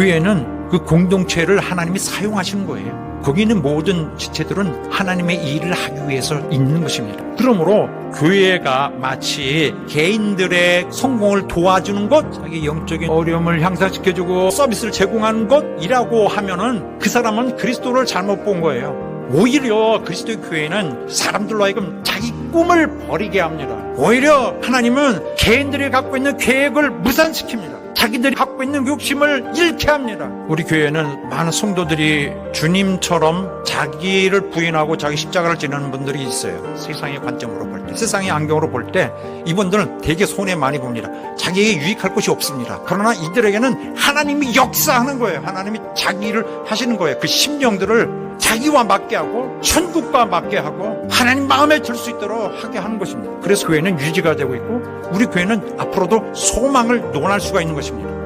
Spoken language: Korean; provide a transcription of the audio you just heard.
교회는 그 공동체를 하나님이 사용하시는 거예요. 거기 있는 모든 지체들은 하나님의 일을 하기 위해서 있는 것입니다. 그러므로 교회가 마치 개인들의 성공을 도와주는 것, 자기 영적인 어려움을 향상시켜주고 서비스를 제공하는 것이라고 하면은 그 사람은 그리스도를 잘못 본 거예요. 오히려 그리스도의 교회는 사람들로 하여금 자기 꿈을 버리게 합니다. 오히려 하나님은 개인들이 갖고 있는 계획을 무산시킵니다. 자기들이 갖고 있는 욕심을 잃게 합니다. 우리 교회는 많은 성도들이 주님처럼 자기를 부인하고 자기 십자가를 지내는 분들이 있어요. 세상의 관점으로 볼 때, 세상의 안경으로 볼 때 이분들은 되게 손해 많이 봅니다. 자기에게 유익할 것이 없습니다. 그러나 이들에게는 하나님이 역사하는 거예요. 하나님이 자기를 하시는 거예요. 그 심령들을 자기와 맞게 하고 천국과 맞게 하고 하나님 마음에 들 수 있도록 하게 하는 것입니다. 그래서 교회는 유지가 되고 있고 우리 교회는 앞으로도 소망을 논할 수가 있는 것입 니다.